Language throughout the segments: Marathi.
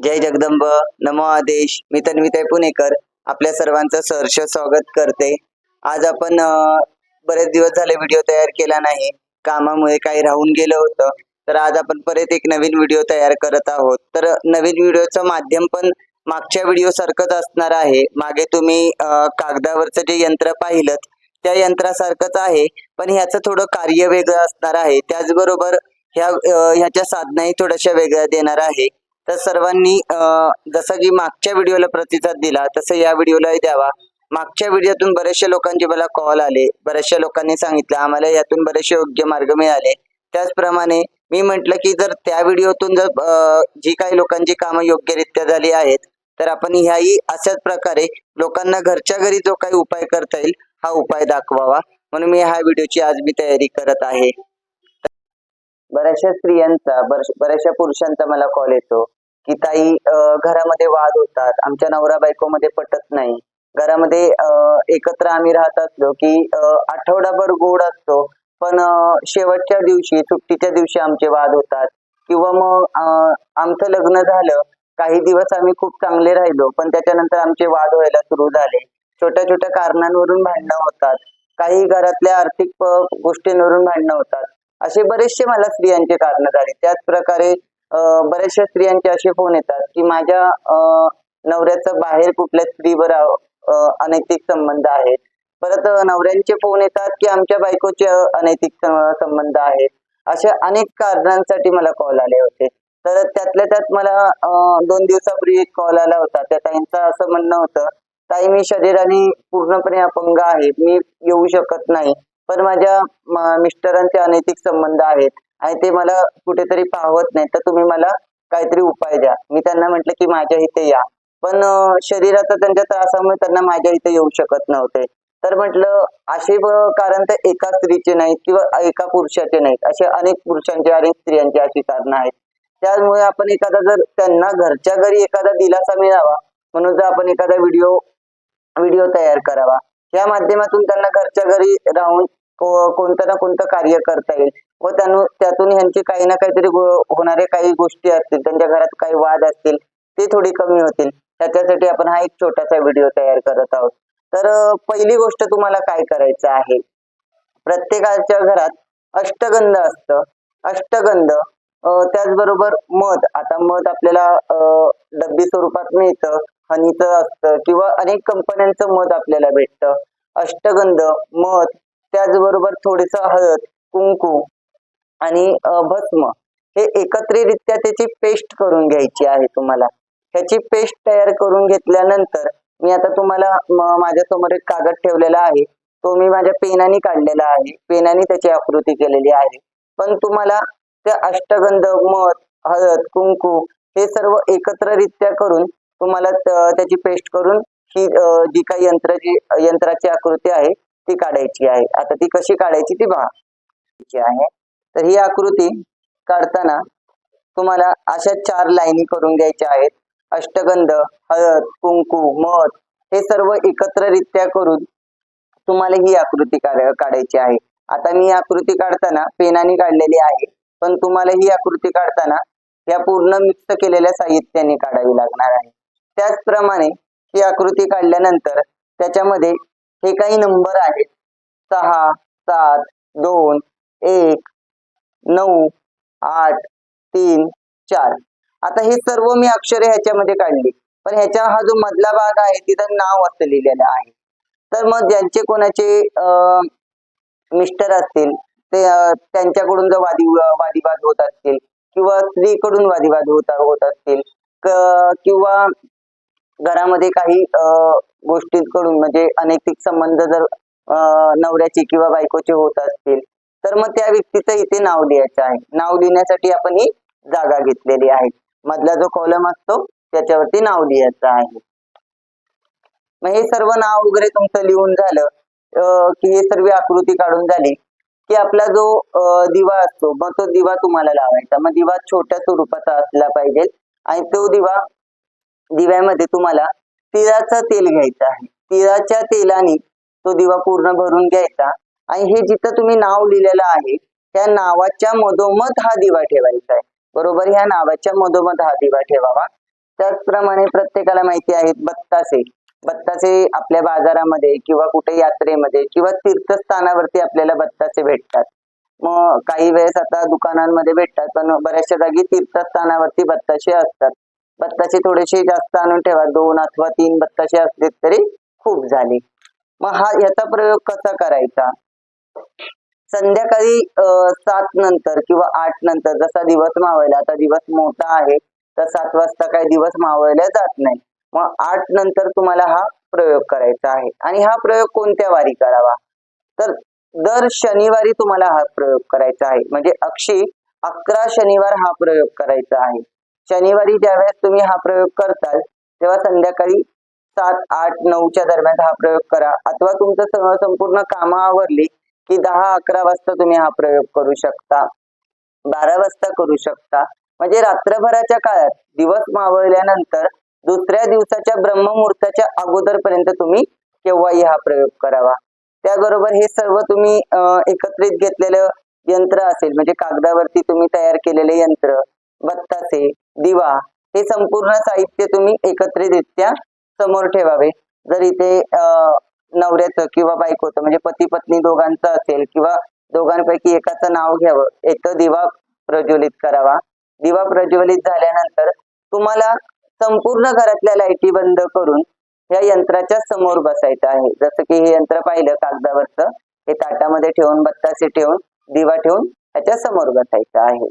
जय जगदंब. नमो आदेश. मी तन्विताई पुणेकर. आपल्या सर्वांचं सहर्ष स्वागत करते. आज आपण बरेच दिवस झाले व्हिडिओ तयार केला नाही. कामामुळे काही राहून गेलं होतं. तर आज आपण परत एक नवीन व्हिडिओ तयार करत आहोत. तर नवीन व्हिडिओचं माध्यम पण मागच्या व्हिडिओ सारखंच असणार आहे. मागे तुम्ही कागदावरचं जे यंत्र पाहिलं त्या यंत्रासारखंच आहे. पण ह्याचं थोडं कार्य वेगळं असणार आहे. त्याचबरोबर ह्या ह्याच्या साधनाही थोड्याशा वेगळ्या देणार आहे. तर सर्वांनी जसं की मागच्या व्हिडिओला प्रतिसाद दिला तसं या व्हिडिओलाही द्यावा. मागच्या व्हिडिओतून बऱ्याचशा लोकांचे मला कॉल आले. बऱ्याचशा लोकांनी सांगितलं आम्हाला यातून बरेचसे योग्य मार्ग मिळाले. त्याचप्रमाणे मी म्हटलं की जर त्या व्हिडिओतून जर जी काही लोकांची कामं योग्यरित्या झाली आहेत तर आपण ह्याही अशाच प्रकारे लोकांना घरच्या घरी जो काही उपाय करता येईल हा उपाय दाखवावा. म्हणून मी ह्या व्हिडिओची आज मी तयारी करत आहे. बऱ्याचशा स्त्रियांचा बऱ्याचशा पुरुषांचा मला कॉल येतो. की ताई घरामध्ये वाद होतात. आमच्या नवरा बायकोमध्ये पटत नाही. घरामध्ये एकत्र आम्ही राहत असलो की आठवडाभर गोड असतो. पण शेवटच्या दिवशी सुट्टीच्या दिवशी आमचे वाद होतात. किंवा मग आमचं लग्न झालं काही दिवस आम्ही खूप चांगले राहिलो पण त्याच्यानंतर आमचे वाद व्हायला सुरू झाले. छोट्या छोट्या कारणांवरून भांडणं होतात. काही घरातल्या आर्थिक गोष्टींवरून भांडणं होतात. असे बरेचसे मला स्त्रियांचे कारण झाले. त्याच प्रकारे बऱ्याचशा स्त्रियांचे असे फोन येतात की माझ्या नवऱ्याचा नवऱ्याचं बाहेर कुठल्या स्त्रीवर अनैतिक संबंध आहेत. परत नवऱ्यांचे फोन येतात की आमच्या बायकोचे अनैतिक संबंध आहेत. अशा अनेक कारणांसाठी मला कॉल आले होते. तर त्यातल्या त्यात मला दोन दिवसापूर्वी एक कॉल आला होता. त्या ताईंचं असं म्हणणं होतं ताई मी शरीराने पूर्णपणे अपंग आहे. मी येऊ शकत नाही. पण माझ्या मिस्टरांचे अनैतिक संबंध आहेत. आणि ते मला कुठेतरी पाहत नाही. तर तुम्ही मला काहीतरी उपाय द्या. मी त्यांना म्हटलं की माझ्या इथे या. पण शरीराचा त्यांच्या त्रासामुळे त्यांना माझ्या इथे येऊ शकत नव्हते. तर म्हटलं असे कारण तर एका स्त्रीचे नाहीत किंवा एका पुरुषाचे नाहीत. असे अनेक पुरुषांचे आणि स्त्रियांची अशी कारणं आहेत. त्यामुळे आपण एखादा जर त्यांना घरच्या घरी एखादा दिलासा मिळावा म्हणून जर आपण एखादा व्हिडिओ व्हिडिओ तयार करावा. या माध्यमातून त्यांना घरच्या घरी राहून कोणतं ना कोणतं कार्य करता येईल. व त्यानु त्यातून ह्यांची काही ना काहीतरी होणारे काही गोष्टी असतील त्यांच्या घरात काही वाद असतील ते थोडी कमी होतील. त्याच्यासाठी आपण हा एक छोटासा व्हिडिओ तयार करत आहोत. तर पहिली गोष्ट तुम्हाला काय करायचं आहे? प्रत्येकाच्या घरात अष्टगंध असतं. अष्टगंध त्याचबरोबर मध. आता मध आपल्याला डब्बी स्वरूपात मिळतं हनीचं असतं किंवा अनेक कंपन्यांचं मध आपल्याला भेटतं. अष्टगंध मध त्याचबरोबर थोडस हळद कुंकू आणि भस्म हे एकत्रितरित्या त्याची पेस्ट करून घ्यायची आहे तुम्हाला. ह्याची पेस्ट तयार करून घेतल्यानंतर मी आता तुम्हाला माझ्यासमोर एक कागद ठेवलेला आहे. तो मी माझ्या पेनाने काढलेला आहे. पेनाने त्याची आकृती केलेली आहे. पण तुम्हाला त्या अष्टगंध मध हळद कुंकू हे सर्व एकत्ररित्या करून तुम्हाला त्याची पेस्ट करून ही जी काही यंत्राची यंत्राची आकृती आहे ती काढायची आहे. आता ती कशी काढायची ती पहा आहे. तर ही आकृती काढताना तुम्हाला अशा चार लाईनी करून घ्यायच्या आहेत. अष्टगंध हळद कुंकू मध हे सर्व एकत्ररित्या करून तुम्हाला ही आकृती काढ- काढायची आहे. आता मी आकृती काढताना पेनाने काढलेली आहे पण तुम्हाला ही आकृती काढताना या पूर्ण मिक्स केलेल्या साहित्याने काढावी लागणार आहे. त्याचप्रमाणे ही आकृती काढल्यानंतर त्याच्यामध्ये हे काही नंबर आहेत. सहा सात दोन एक नऊ आठ तीन चार. आता हे सर्व मी अक्षरे ह्याच्यामध्ये काढली. पण ह्याच्या हा जो मधला भाग आहे तिथं नाव असं लिहिलेलं आहे. तर मग ज्यांचे कोणाचे मिस्टर असतील ते त्यांच्याकडून जर वादी वादिवाद होत असतील किंवा स्त्रीकडून वादिवाद होत होत असतील किंवा घरामध्ये काही गोष्टींकडून म्हणजे अनैतिक संबंध जर नवऱ्याचे किंवा बायकोचे होत असतील तर मग त्या व्यक्तीचं इथे नाव लिहायचं आहे. नाव लिहिण्यासाठी आपण ही जागा घेतलेली आहे. मधला जो कॉलम असतो त्याच्यावरती नाव लिहायचं आहे. मग हे सर्व नाव वगैरे तुमचं लिहून झालं की हे सर्व आकृती काढून झाली की आपला जो दिवा असतो मग तो दिवा तुम्हाला लावायचा. मग दिवा छोट्या स्वरूपाचा असला पाहिजे आणि तो दिवा दिव्यामध्ये तुम्हाला तिळाचं तेल घ्यायचं आहे. तिळाच्या तेलाने तो दिवा पूर्ण भरून घ्यायचा. आणि हे जिथं तुम्ही नाव लिहिलेलं आहे त्या नावाच्या मधोमध हा दिवा ठेवायचा आहे. बरोबर? ह्या नावाच्या मधोमध हा दिवा ठेवावा. त्याचप्रमाणे प्रत्येकाला माहिती आहेत बत्तासे. बत्तासे आपल्या बाजारामध्ये किंवा कुठे यात्रेमध्ये किंवा तीर्थस्थानावरती आपल्याला बत्तासे भेटतात. मग काही वेळेस आता दुकानांमध्ये भेटतात पण बऱ्याचशा जागी तीर्थस्थानावरती बत्ताशे असतात. बत्ताशे थोडेसे जास्त आणून ठेवा. दोन अथवा तीन बत्ताशे असले तरी खूप झाले. मग हा याचा प्रयोग कसा करायचा? संध्याकाळी सात नंतर किंवा आठ नंतर जसा दिवस मावळला आता दिवस मोठा आहे तर सात वाजता काही दिवस मावळल्या जात नाही. मग आठ नंतर तुम्हाला हा प्रयोग करायचा आहे. आणि हा प्रयोग कोणत्या वारी करावा? तर दर शनिवारी तुम्हाला हा प्रयोग करायचा आहे. म्हणजे अक्षी अकरा शनिवार हा प्रयोग करायचा आहे. शनिवारी ज्यावेळेस तुम्ही हा प्रयोग करताल तेव्हा संध्याकाळी सात आठ नऊच्या दरम्यान हा प्रयोग करा. अथवा तुमचं संपूर्ण कामं आवरली की दहा अकरा वाजता तुम्ही हा प्रयोग करू शकता. बारा वाजता करू शकता. म्हणजे रात्रभराच्या काळात दिवस मावळल्यानंतर दुसऱ्या दिवसाच्या ब्रह्ममुहूर्ताच्या अगोदरपर्यंत तुम्ही केव्हाही हा प्रयोग करावा. त्याबरोबर हे सर्व तुम्ही एकत्रित घेतलेलं यंत्र असेल म्हणजे कागदावरती तुम्ही तयार केलेले यंत्र बत्तासे दिवा हे संपूर्ण साहित्य तुम्ही एकत्रितरित्या समोर ठेवावे. जर इथे नवऱ्याचं किंवा बायकोचं म्हणजे पती पत्नी दोघांचं असेल किंवा दोघांपैकी एकाचं नाव घ्यावं एक दिवा प्रज्वलित करावा. दिवा प्रज्वलित झाल्यानंतर तुम्हाला संपूर्ण घरातल्या लाईटी बंद करून या यंत्राच्या समोर बसायचं आहे. जसं की हे यंत्र पाहिलं कागदावरचं हे ताटामध्ये ठेवून बत्तासे ठेवून दिवा ठेवून त्याच्यासमोर बसायचं आहे.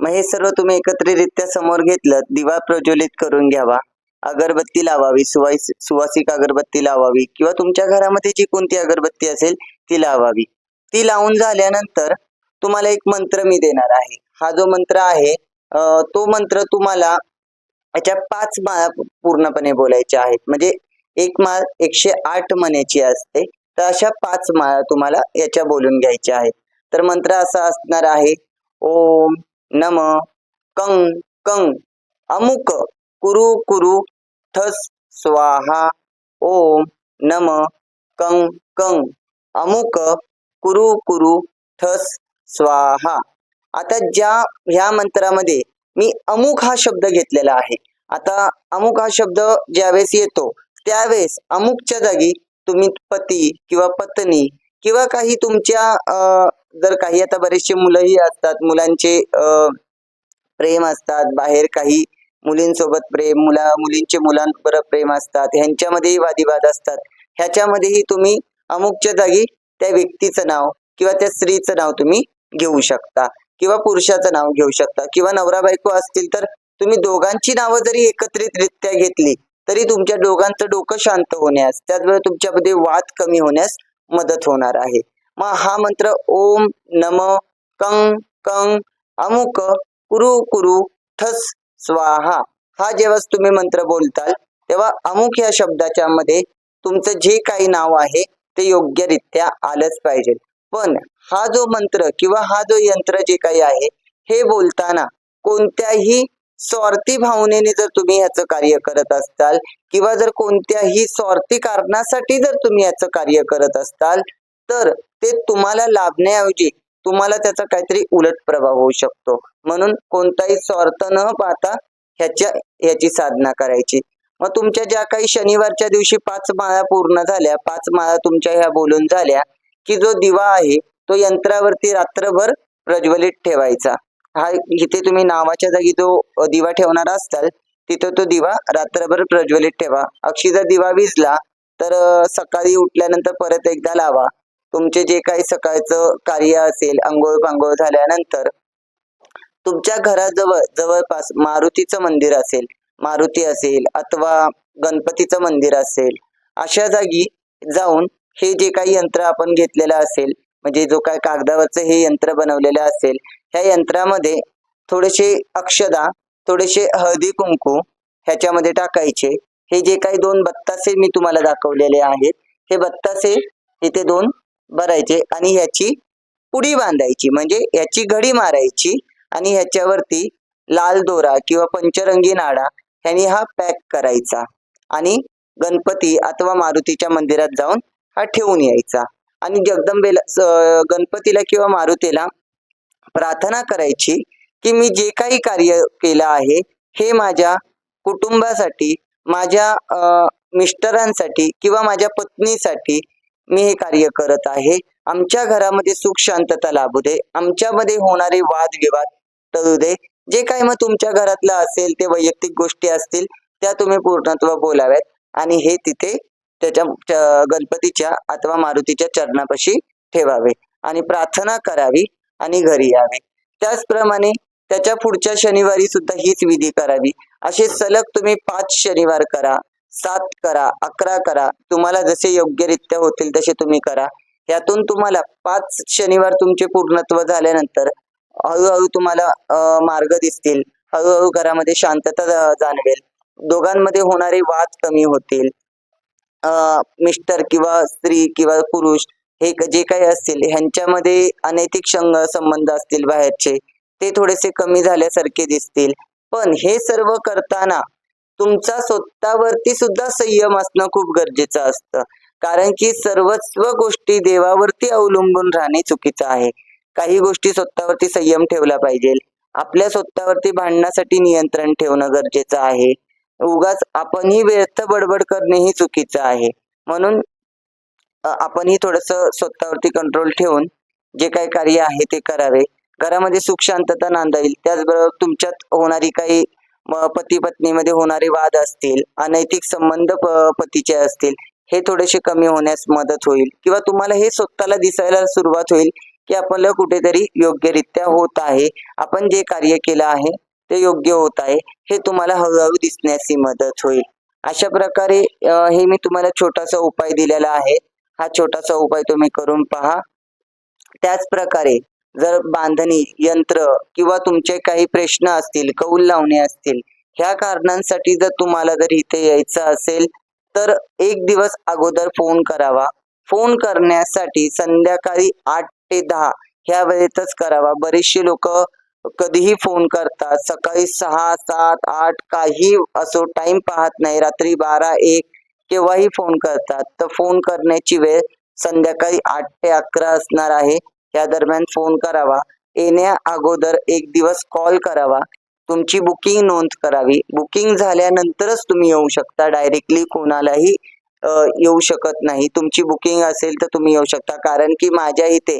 मग हे सर्व तुम्ही एकत्रितरित्या समोर घेतलं दिवा प्रज्वलित करून घ्यावा. अगरबत्ती लावावी सुवास सुवासिक अगरबत्ती लावावी किंवा तुमच्या घरामध्ये जी कोणती अगरबत्ती असेल ती लावावी. ती लावून झाल्यानंतर तुम्हाला एक मंत्र मी देणार आहे. हा जो मंत्र आहे तो मंत्र तुम्हाला याच्या पाच माळा पूर्णपणे बोलायच्या आहेत. म्हणजे एक माळ एकशे आठ मण्याची असते. तर अशा पाच माळा तुम्हाला याच्या बोलून घ्यायच्या आहेत. तर मंत्र असा असणार आहे ओम नम कंग कंग अमुक कुरु कुरु ठस स्वाहा ओम नम कंग कंग अमुक कुरु कुरु ठस स्वाहा. आता ज्या ह्या मंत्रामध्ये मी अमुक हा शब्द घेतलेला आहे. आता अमुक हा शब्द ज्यावेळेस येतो त्यावेळेस अमुकच्या जागी तुम्ही पती किंवा पत्नी किंवा काही तुमच्या जर काही आता बरेचसे मुलंही असतात मुलांचे प्रेम असतात बाहेर काही मुलींसोबत प्रेम मुला मुलींचे मुलांवर प्रेम असतात ह्यांच्यामध्येही वादिवाद असतात. ह्याच्यामध्येही तुम्ही अमुकच्या जागी त्या व्यक्तीचं नाव किंवा त्या स्त्रीचं नाव तुम्ही घेऊ शकता किंवा पुरुषाचं नाव घेऊ शकता किंवा नवरा बायको असतील तर तुम्ही दोघांची नावं जरी एकत्रितरित्या घेतली तरी तुमच्या दोघांचं डोकं शांत होण्यास त्याचबरोबर तुमच्यामध्ये वाद कमी होण्यास मदत होणार आहे. मग हा मंत्र ओम नम कंग कंग अमुक कुरु कुरु ठस स्वाहा. हा जेव्हा तुम्ही मंत्र बोलताल तेव्हा अमुक या शब्दाच्या मध्ये तुमचं जे काही नाव आहे ते योग्यरित्या आलंच पाहिजे. पण हा जो मंत्र किंवा हा जो यंत्र जे काही आहे हे बोलताना कोणत्याही स्वार्थी भावनेने जर तुम्ही ह्याचं कार्य करत असताल किंवा जर कोणत्याही स्वार्थी कारणासाठी जर तुम्ही याचं कार्य करत असताल तर ते तुम्हाला लाभण्याऐवजी तुम्हाला त्याचा काहीतरी उलट प्रभाव होऊ शकतो. म्हणून कोणताही स्वार्थ न पाहता ह्याच्या ह्याची साधना करायची. मग तुमच्या ज्या काही शनिवारच्या दिवशी पाच माळा पूर्ण झाल्या पाच माळा तुमच्या ह्या बोलून झाल्या की जो दिवा आहे तो यंत्रावरती रात्रभर प्रज्वलित ठेवायचा. हा इथे तुम्ही नावाच्या जागी जो दिवा ठेवणार असताल तिथं तो दिवा रात्रभर प्रज्वलित ठेवा. अक्षी जर दिवा विजला तर सकाळी उठल्यानंतर परत एकदा लावा. तुमचे जे काही सकाळचं कार्य असेल आंघोळ पांघोळ झाल्यानंतर तुमच्या घराजवळ जवळपास मारुतीचं मंदिर असेल मारुती असेल अथवा गणपतीचं मंदिर असेल अशा जागी जाऊन हे जे काही यंत्र आपण घेतलेलं असेल म्हणजे जो काय कागदावरचं हे यंत्र बनवलेलं असेल ह्या यंत्रामध्ये थोडेसे अक्षदा थोडेसे हळदी कुंकू ह्याच्यामध्ये टाकायचे. हे जे काही दोन बत्तासे मी तुम्हाला दाखवलेले आहेत हे बत्तासे इथे दोन भरायचे आणि ह्याची पुडी बांधायची. म्हणजे ह्याची घडी मारायची आणि ह्याच्यावरती लाल दोरा किंवा पंचरंगी नाडा ह्यानी हा पॅक करायचा. आणि गणपती अथवा मारुतीच्या मंदिरात जाऊन हा ठेवून यायचा. आणि जगदंबेला गणपतीला किंवा मारुतीला प्रार्थना करायची की मी जे काही कार्य केलं आहे हे माझ्या कुटुंबासाठी माझ्या मिस्टरांसाठी किंवा माझ्या पत्नीसाठी मी हे कार्य करत आहे. आमच्या घरामध्ये सुख शांतता लाभू दे. आमच्यामध्ये होणारे वादविवाद टळू दे. जे काही मग तुमच्या घरातलं असेल ते वैयक्तिक गोष्टी असतील त्या तुम्ही पूर्णत्व बोलाव्यात. आणि हे तिथे त्याच्या गणपतीच्या अथवा मारुतीच्या चरणापाशी ठेवावे. आणि प्रार्थना करावी आणि घरी यावे. त्याचप्रमाणे त्याच्या पुढच्या शनिवारी सुद्धा हीच विधी करावी. असे सलग तुम्ही पाच शनिवार करा. सात करा अकरा करा. तुम्हाला जसे योग्यरित्या होतील तसे तुम्ही करा. यातून तुम्हाला पाच शनिवार तुमचे पूर्णत्व झाल्यानंतर हळूहळू तुम्हाला मार्ग दिसतील. हळूहळू घरामध्ये शांतता जाणवेल. दोघांमध्ये होणारे वाद कमी होतील. मिस्टर किंवा स्त्री किंवा पुरुष हे जे काही असतील ह्यांच्यामध्ये अनैतिक संबंध असतील बाहेरचे ते थोडेसे कमी झाल्यासारखे दिसतील. पण हे सर्व करताना तुमचा स्वतःवरती सुद्धा संयम असणं खूप गरजेचं असतं. कारण की सर्वस्व गोष्टी देवावरती अवलंबून राहणे चुकीचं आहे. काही गोष्टी स्वतःवरती संयम ठेवला पाहिजे. आपल्या स्वतःवरती भांडण्यासाठी नियंत्रण ठेवणं गरजेचं आहे. उगाच आपणही व्यर्थ बडबड करणेही चुकीचं आहे. म्हणून आपणही थोडस स्वतःवरती कंट्रोल ठेवून जे काही कार्य आहे ते करावे. घरामध्ये सुख शांतता नांदाईल त्याचबरोबर तुमच्यात होणारी काही पती पत्नीमध्ये होणारे वाद असतील अनैतिक संबंध प- पतीचे असतील हे थोडेसे कमी होण्यास मदत होईल. किंवा तुम्हाला हे स्वतःला दिसायला सुरुवात होईल की आपलं कुठेतरी योग्यरित्या होत आहे. आपण जे कार्य केलं आहे ते योग्य होत आहे. हे तुम्हाला हळूहळू दिसण्याची मदत होईल. अशा प्रकारे हे मी तुम्हाला छोटासा उपाय दिलेला आहे. हा छोटासा उपाय तुम्ही करून पहा. त्याच प्रकारे जर बांधणी यंत्र किंवा तुमचे काही प्रश्न असतील कौल लावणे असतील ह्या कारणांसाठी जर तुम्हाला जर इथे यायचं असेल तर एक दिवस अगोदर फोन करावा. फोन करण्यासाठी संध्याकाळी आठ ते दहा ह्या वेळेतच करावा. बरेचसे लोक कधीही फोन करतात. सकाळी सहा सात आठ काही असो टाइम पाहत नाही. रात्री बारा एक केव्हाही फोन करतात. तर फोन करण्याची वेळ संध्याकाळी आठ ते अकरा असणार आहे. या दरम्यान फोन करावा. येण्या अगोदर एक दिवस कॉल करावा. तुमची बुकिंग नोंद करावी. बुकिंग झाल्यानंतरच तुम्ही येऊ शकता. डायरेक्टली कोणालाही येऊ शकत नाही. तुमची बुकिंग असेल तर तुम्ही येऊ शकता. कारण की माझ्या इथे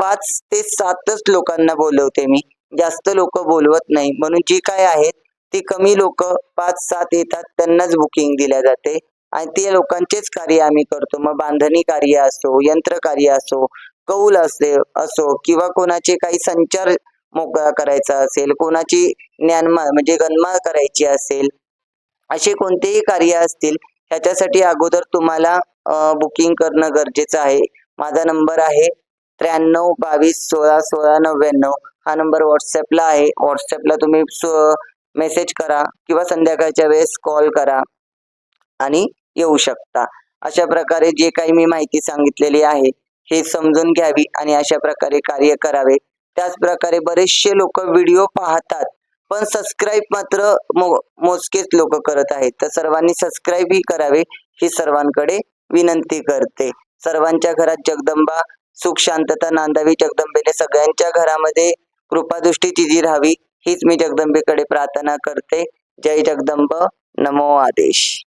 पाच ते सातच लोकांना बोलवते मी. जास्त लोक बोलवत नाही. म्हणून जी काय आहेत ती कमी लोक पाच सात येतात त्यांनाच बुकिंग दिल्या जाते. आणि ते लोकांचेच कार्य आम्ही करतो. मग बांधणी कार्य असो यंत्र कार्य असो कौल असे असो किंवा कोणाचे काही संचार मोकळा करायचा असेल कोणाची ज्ञानमाळ म्हणजे गणमा करायची असेल असे कोणतेही कार्य असतील ह्याच्यासाठी अगोदर तुम्हाला बुकिंग करणं गरजेचं आहे. माझा नंबर आहे त्र्याण्णव बावीस सोळा सोळा नव्याण्णव. हा नंबर व्हॉट्सअपला आहे. व्हॉट्सअपला तुम्ही मेसेज करा किंवा संध्याकाळच्या वेळेस कॉल करा आणि येऊ शकता. अशा प्रकारे जे काही मी माहिती सांगितलेली आहे हे समजून घ्यावी आणि अशा प्रकारे कार्य करावे. त्याच प्रकारे बरेचसे लोक व्हिडिओ पाहतात पण सबस्क्राईब मात्र मो मोजकेच लोक करत आहेत. तर सर्वांनी सबस्क्राईब ही करावे ही सर्वांकडे विनंती करते. सर्वांच्या घरात जगदंबा सुख शांतता नांदावी जगदंबेने सगळ्यांच्या घरामध्ये कृपादृष्टी तिची राहावी हीच मी जगदंबेकडे प्रार्थना करते. जय जगदंब नमो आदेश.